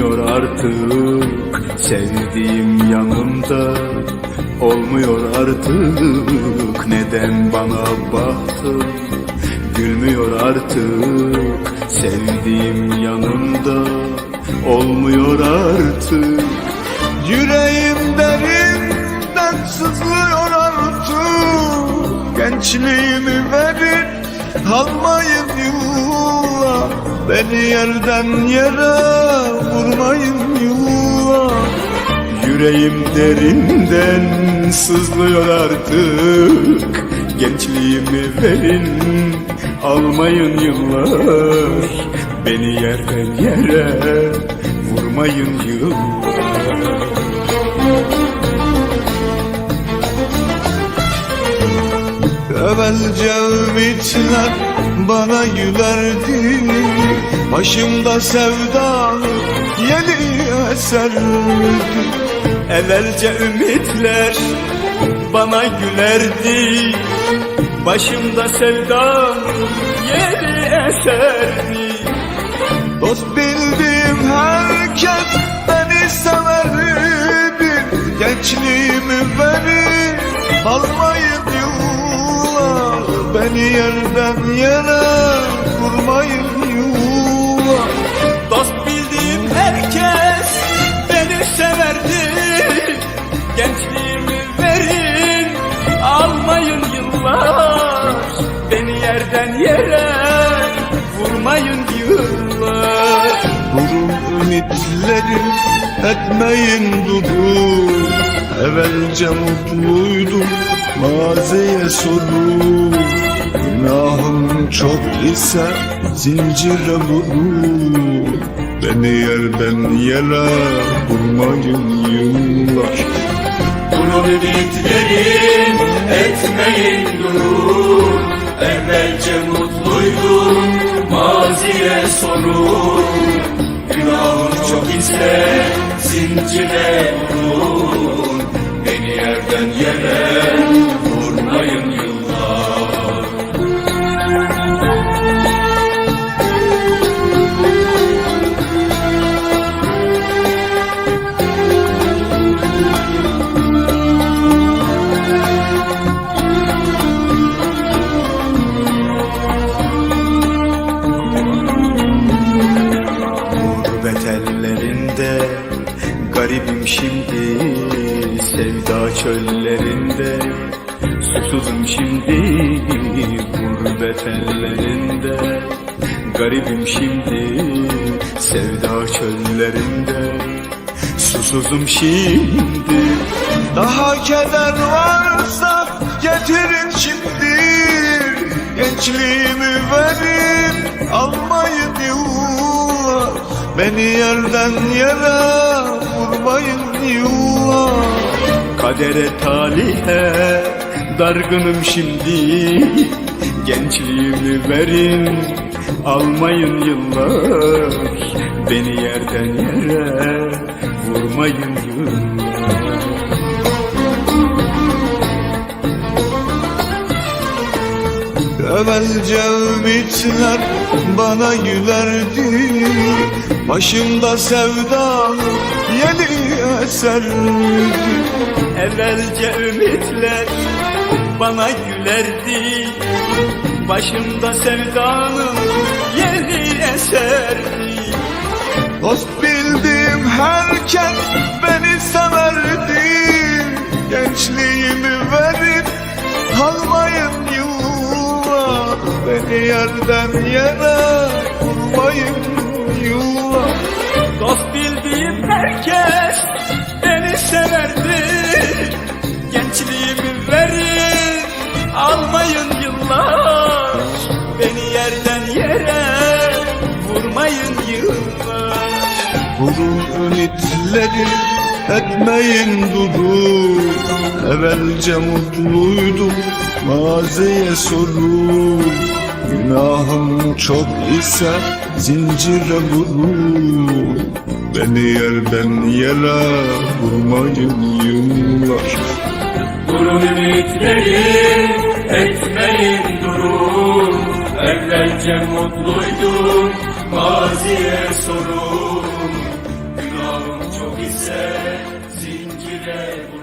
artık. Sevdiğim yanımda olmuyor artık. Neden bana baktın? Gülmüyor artık. Sevdiğim yanımda olmuyor artık. Yüreğim derinden sızlıyor artık. Gençliğimi verin almayın yıllar Beni yerden yere vurmayın yıllar. Yüreğim derinden sızlıyor artık Gençliğimi verin almayın yıllar. Beni yerden yere vurmayın yıllar Evvelce ümitler bana gülerdi. Başımda sevda yeni eserdi Evvelce ümitler bana gülerdi. Başımda sevda yeni eserdi. Dost bildiğim herkes beni severdi. Gençliğimi verin almayın yıllar Beni yerden yere vurmayın yıllar Dost bildiğim herkes beni severdi. Gençliğimi verin almayın yıllar. Beni yerden yere vurmayın yıllar. Vurun ümitlerim etmeyin durun Evvelce mutluydum maziye sorun Günahım çok ise zincire vurun Beni yerden yere vurmayın yıllar. Bunu ümitlerin etmeyin durun Evvelce mutluydum maziye sorun. Günahım çok ise zincire vurun Sevda çöllerinde susuzum şimdi Gurbet ellerinde. Garibim şimdi Sevda çöllerinde susuzum şimdi. Daha keder varsa getirin şimdi. Gençliğimi verin almayın yıllar. Beni yerden yere Kadere talihe dargınım şimdi. Gençliğimi verin almayın yıllar. Beni yerden yere vurmayın yıllar. Evvelce ümitler bana gülerdi. Başımda sevda yeni eserdi Evvelce ümitler bana gülerdi. Başımda sevdanın yeni eserdi. Dost bildiğim herkes beni severdi. Gençliğimi verip almayın yıllar. Beni yerden yere vurmayın yıllar. Dost bildiğim herkes almayın yıllar Beni yerden yere vurmayın yıllar. Vurun ümitleri etmeyin durun Evvelce mutluydum maziye sorun Günahım çok ise zincire vurun Beni yerden yere vurmayın yıllar. Durun ümitlerin etmeyin durum Evvelce mutluydum maziye sorun. Günahım çok ise zincire vurdum